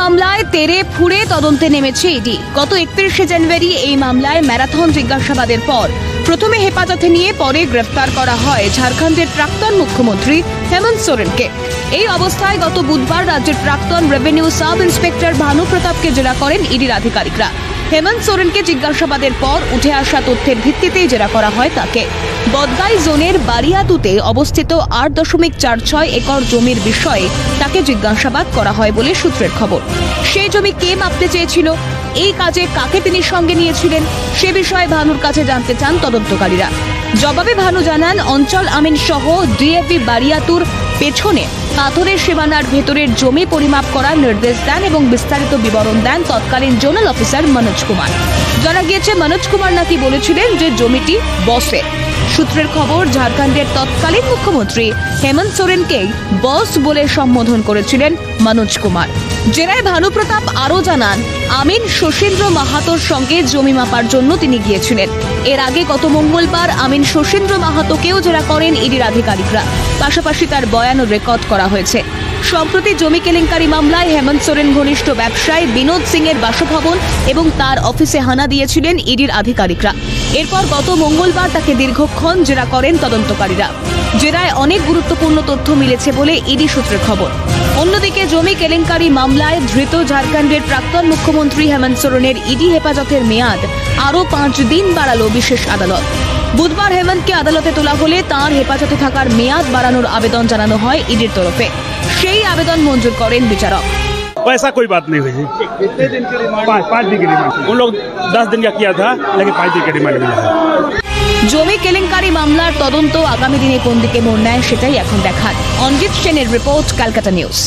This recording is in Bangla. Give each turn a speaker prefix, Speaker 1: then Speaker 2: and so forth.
Speaker 1: মামলায় তেরে ফুড়ে তদন্তে নেমেছে ইডি। গত একত্রিশে জানুয়ারি এই মামলায় ম্যারাথন জিজ্ঞাসাবাদের পর প্রথমে হেফাজতে নিয়ে পরে গ্রেফতার করা হয় ঝাড়খণ্ডের প্রাক্তন মুখ্যমন্ত্রী হেমন্ত সোরেনকে। এই অবস্থায় গত বুধবার রাজ্যের প্রাক্তন রেভিনিউ সাব ইন্সপেক্টর ভানু প্রতাপকে জেরা করেন ইডির আধিকারিকরা। হেমন্ত সোরেনকে জিজ্ঞাসাবাদের পর উঠে আসা তথ্যের ভিত্তিতেই জেরা করা হয় তাকে। বদগাই জোনের বারিয়াতুতে অবস্থিত আট দশমিক চার ছয় একর জমির বিষয়ে তাকে জিজ্ঞাসাবাদ করা হয় বলে সূত্রের খবর। সেই জমি কে মাপতে চেয়েছিল? এই কাজে কাকে তিনি সঙ্গে নিয়েছিলেন? সে বিষয়ে ভানুর কাছে জানতে চান তদন্তকারীরা। জবাবে ভানু জানান, অঞ্চল আমিন সহ ডিএপি বারিয়াতুর পেছনে পাথরের সীমানার ভেতরের জমি পরিমাপ করার নির্দেশ দেন এবং বিস্তারিত বিবরণ দেন তৎকালীন জোনাল অফিসার মনোজ কুমার। জানা গিয়েছে, মনোজ কুমার নাকি বলেছিলেন যে জমিটি বসের সূত্রের খবর, ঝাড়খণ্ডের তৎকালীন মুখ্যমন্ত্রী হেমন্ত সোরেনকে বস বলে সম্বোধন করেছিলেন মনোজ কুমার। জেরায় ভানুপ্রতাপ আরও জানান, আমিন শশীন্দ্র মাহাতোর সঙ্গে জমি মাপার জন্য তিনি গিয়েছিলেন। এর আগে গত মঙ্গলবার আমিন শশীন্দ্র মাহাতোকেও জেরা করেন ইডির আধিকারিকরা। পাশাপাশি তার বয়ানও রেকর্ড করা হয়েছে। সম্প্রতি জমি কেলেঙ্কারি মামলায় হেমন্ত সোরেন ঘনিষ্ঠ ব্যবসায়ী বিনোদ সিং এর বাসভবন এবং তার অফিসে হানা দিয়েছিলেন ইডির আধিকারিকরা। এরপর গত মঙ্গলবার তাকে দীর্ঘক্ষণ জেরা করেন তদন্তকারীরা। জেরায় অনেক গুরুত্বপূর্ণ তথ্য মিলেছে বলে ইডি সূত্রের খবর। অন্যদিকে জমি কেলেঙ্কারি মামলায় ধৃত ঝাড়খণ্ডের প্রাক্তন মুখ্যমন্ত্রী হেমন্ত সোরেনের ইডি হেফাজতের মেয়াদ আরও পাঁচ দিন বাড়ালো বিশেষ আদালত। বুধবার হেমন্তকে আদালতে তোলা হলে তার হেফাজতে থাকার মেয়াদ বাড়ানোর আবেদন জানানো হয় ইডির তরফে সেই আবেদন মঞ্জুর করেন বিচারক
Speaker 2: वैसा कोई बात नहीं हुई
Speaker 3: कितने दिन की रिमांड
Speaker 2: पाँच पाँच दिन की रिमांड उन लोग दस दिन का किया था लेकिन पाँच दिन का रिमांड मिला है
Speaker 1: জমি কেলেঙ্কারি মামলার তদন্ত আগামী দিনে কোন দিকে মোড় নেয় সেটাই এখন দেখার অঞ্জিত সেনের রিপোর্ট ক্যালকাটা নিউজ